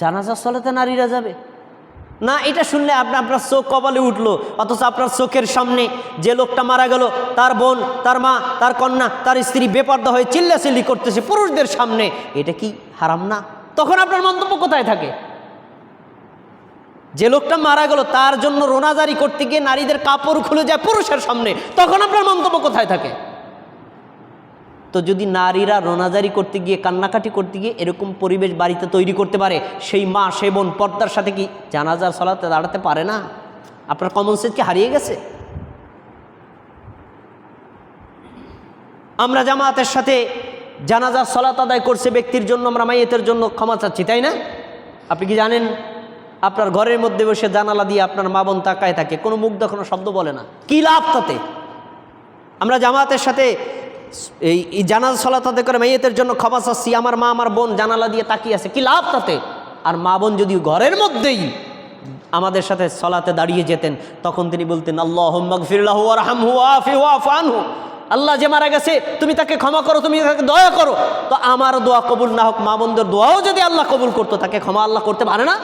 জানাজা চলাতে নারীরা যাবে? না, এটা শুনলে আপনি আপনার চোখ কপালে উঠল, অথচ আপনার চোখের সামনে যে লোকটা মারা গেল, তার বোন, তার মা, তার কন্যা, তার স্ত্রী বেপর্দা হয়ে চিল্লাচিল্লি করতেছে পুরুষদের সামনে। এটা কি হারাম না? তখন আপনার মন্তব্য কোথায় থাকে? যে লোকটা মারা গেল, তার জন্য রোনাজারি করতে গিয়ে নারীদের কাপড় খুলে যায় পুরুষের সামনে, তখন আপনার মন্তব্য কোথায় থাকে? তো যদি নারীরা রোনাজারি করতে গিয়ে, কান্নাকাটি করতে গিয়ে এরকম পরিবেশ বাড়িতে তৈরি করতে পারে, সেই মা, সেই বোন পর্দার সাথে কি জানাজার সলাতে দাঁড়াতে পারে না? আপনার কমন সেন্স কি হারিয়ে গেছে? আমরা জামাতের সাথে জানাজার সলাত আদায় করছে ব্যক্তির জন্য, আমরা মাইয়েতের জন্য ক্ষমা চাচ্ছি, তাই না? আপনি কি জানেন? আপনার ঘরের মধ্যে বসে জানালা দিয়ে আপনার মা বোন তাকায় থাকে, কোনো মুখ দেখানো শব্দ বলে না। কী লাভ তাতে? আমরা জামাতের সাথে এই জানাজ সলাত আদায় করে মেয়েতের জন্য ক্ষমা চাচ্ছি, আমার মা, আমার বোন জানালা দিয়ে তাকিয়ে আছে, কি লাভ তাতে? আর মা বোন যদি ঘরের মধ্যেই আমাদের সাথে সলাতে দাঁড়িয়ে যেতেন, তখন তিনি বলতেন আল্লাহ আফানহু আল্লাহ যে মারা গেছে, তুমি তাকে ক্ষমা করো, তুমি তাকে দয়া করো। তো আমার দোয়া কবুল না হোক, মা বোনদের দোয়াও যদি আল্লাহ কবুল করতো, তাকে ক্ষমা আল্লাহ করতে পারে না?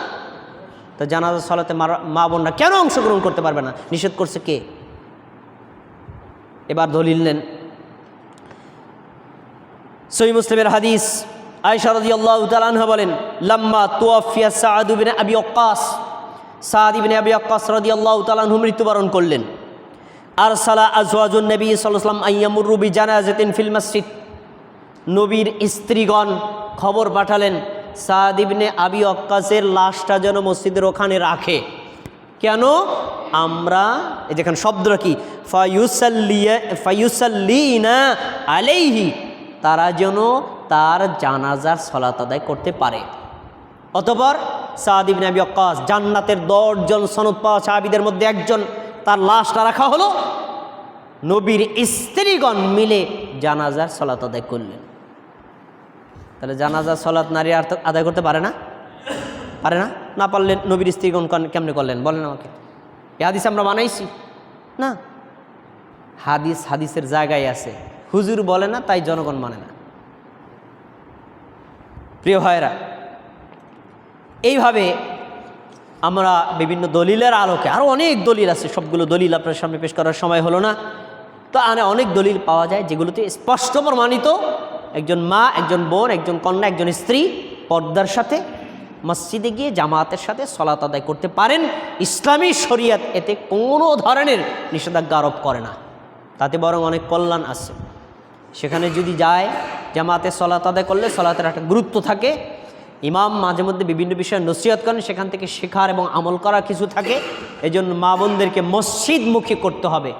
তো জানাজা সলাতে মা বোনরা কেন অংশগ্রহণ করতে পারবে না? নিষেধ করছে কে? এবার দলিল নেন। সই মুসলিমের হাদিস। আয়সা রাদিয়াল্লাহু তাআলা আনহা বলেন, লাম্মা তুয়াফিয়া সাআদ ইবনে আবি ওয়াক্কাস। সাআদ ইবনে আবি ওয়াক্কাস রাদিয়াল্লাহু আল্লাহ আনহু মৃত্যুবরণ করলেন। আর সালা আজওয়াজুন নবী ওয়াসাল্লাম আইয়ামুরু বিজানাজাতিন ফিল মসজিদ। নবীর স্ত্রীগণ খবর পাঠালেন সাদ ইবনে আবি অক্কাসের লাশটা যেন মসজিদের ওখানে রাখে। কেন? আমরা যেখানে শব্দটা কি? ফায়ুসাল্লিয়া, ফায়ুসাল্লিনা আলাইহি তারা যেন তার জানাজার সলাত আদায় করতে পারে। অতপর সাদ ইবনে আবি জান্নাতের দশজন সনদ পাওয়া সাহাবিদের মধ্যে একজন তার লাশটা রাখা হলো। নবীর স্ত্রীগণ মিলে জানাজার সলাত আদায় করলেন। তাহলে জানাজার সলাত নারী আর আদায় করতে পারে না? পারে না? না পারলেন নবীর স্ত্রীগণ কেমনে করলেন? বলেন আমাকে। এ হাদিস আমরা বানাইছি না। হাদিস হাদিসের জায়গায় আছে। হুজুর বলে না, তাই জনগণ মানে না। প্রিয় ভাইরা এইভাবে আমরা বিভিন্ন দলিলের আলোকে আরও অনেক দলিল আছে, সবগুলো দলিল আপনার সামনে পেশ করার সময় হলো না, তো আনে অনেক দলিল পাওয়া যায় যেগুলোতে স্পষ্ট প্রমাণিত একজন মা, একজন বোন, একজন কন্যা, একজন স্ত্রী পর্দার সাথে, মসজিদে গিয়ে জামাতের সাথে সলাত আদায় করতে পারেন। ইসলামী শরিয়াত এতে কোনো ধরনের নিষেধাজ্ঞা আরোপ করে না। তাতে বরং অনেক কল্যাণ আছে। সেখানে যদি যায়, জামাতে সলাত আদায় করলে সলাতের একটা গুরুত্ব থাকে। ইমাম মাঝে মধ্যে বিভিন্ন বিষয়ে নসিহত করেন, সেখান থেকে শেখার এবং আমল করার কিছু থাকে। এই জন্য মা বোনদেরকে মসজিদমুখী করতে হবে।